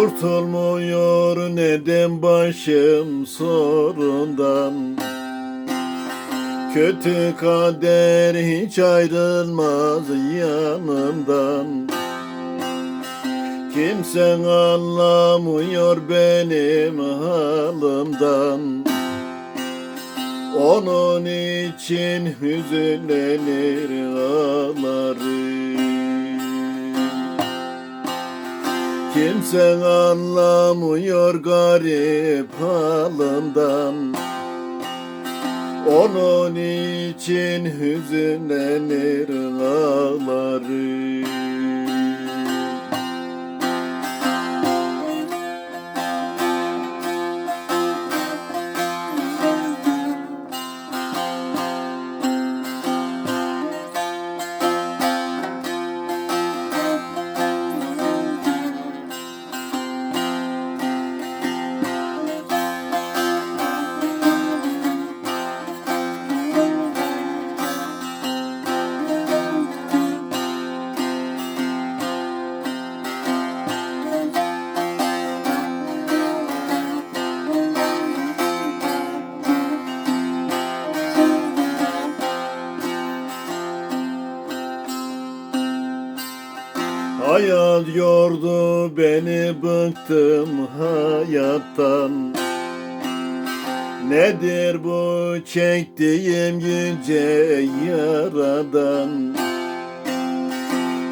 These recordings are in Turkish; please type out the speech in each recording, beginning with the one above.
Kurtulmuyor neden başım sorundan? Kötü kader hiç ayrılmaz yanımdan. Kimse anlamıyor benim halimden Onun için hüzünlenir ağlarım Kimse anlamıyor garip halimden Onun için hüzünlenir ağlarım Hayat yordu beni bıktım hayattan. Nedir bu çektiğim yüce yaradan?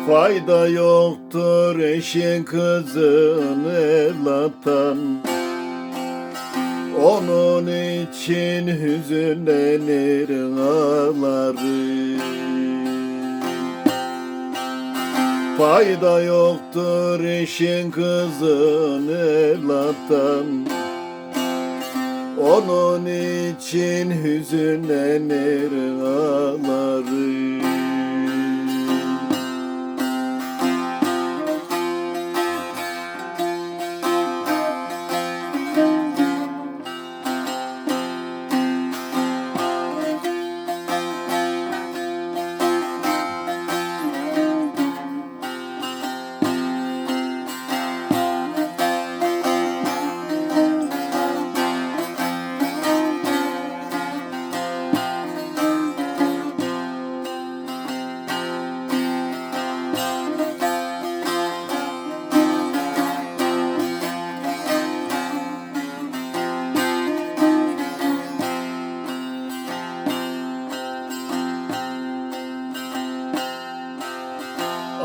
Fayda yoktur eşin kızın evlattan Onun için hüzünlenir ağlarım Fayda yoktur işin kızın evlattan. Onun için hüzünlenir ağlarım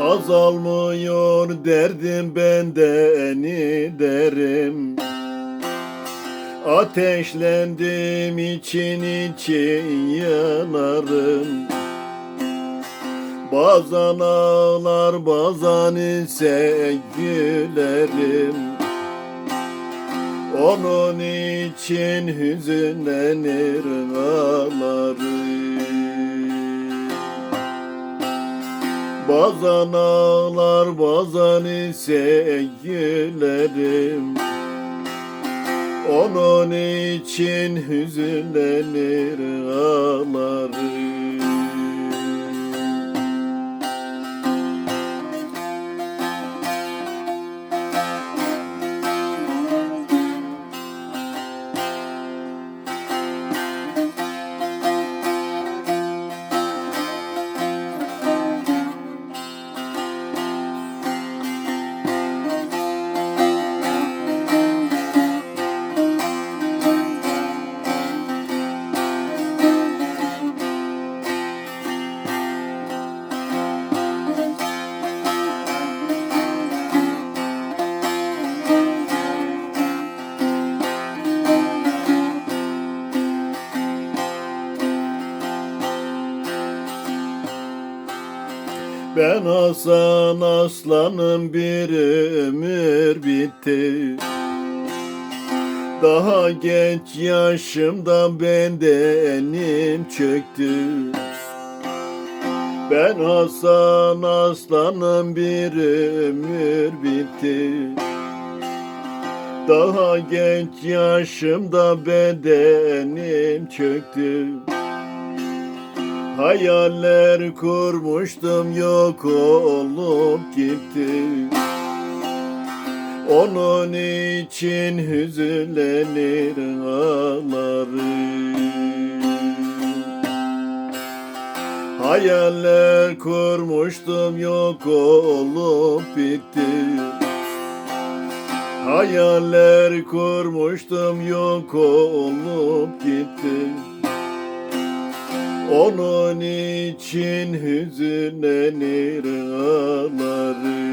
Azalmıyor derdim benden derim. Ateşlendim için için yanarım. Bazen ağlar bazen ise gülerim. Onun için hüzünlenir ağlarım Bazen ağlar bazen ise gülerim Onun için hüzünlenir ağlarım Ben Hasan aslanım bir ömür bitti Daha genç yaşımda bendenim çöktü Ben Hasan aslanım bir ömür bitti Daha genç yaşımda bedenim çöktü Hayaller kurmuştum yok olup gitti. Onun için hüzünlenir ağlarım Hayaller kurmuştum yok olup bitti Hayaller kurmuştum yok olup gitti Onun için hüzünlenir ağlarım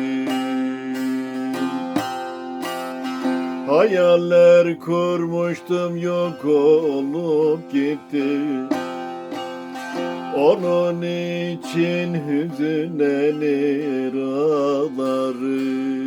Hayaller kurmuştum yok olup gitti. Onun için hüzünlenir ağlarım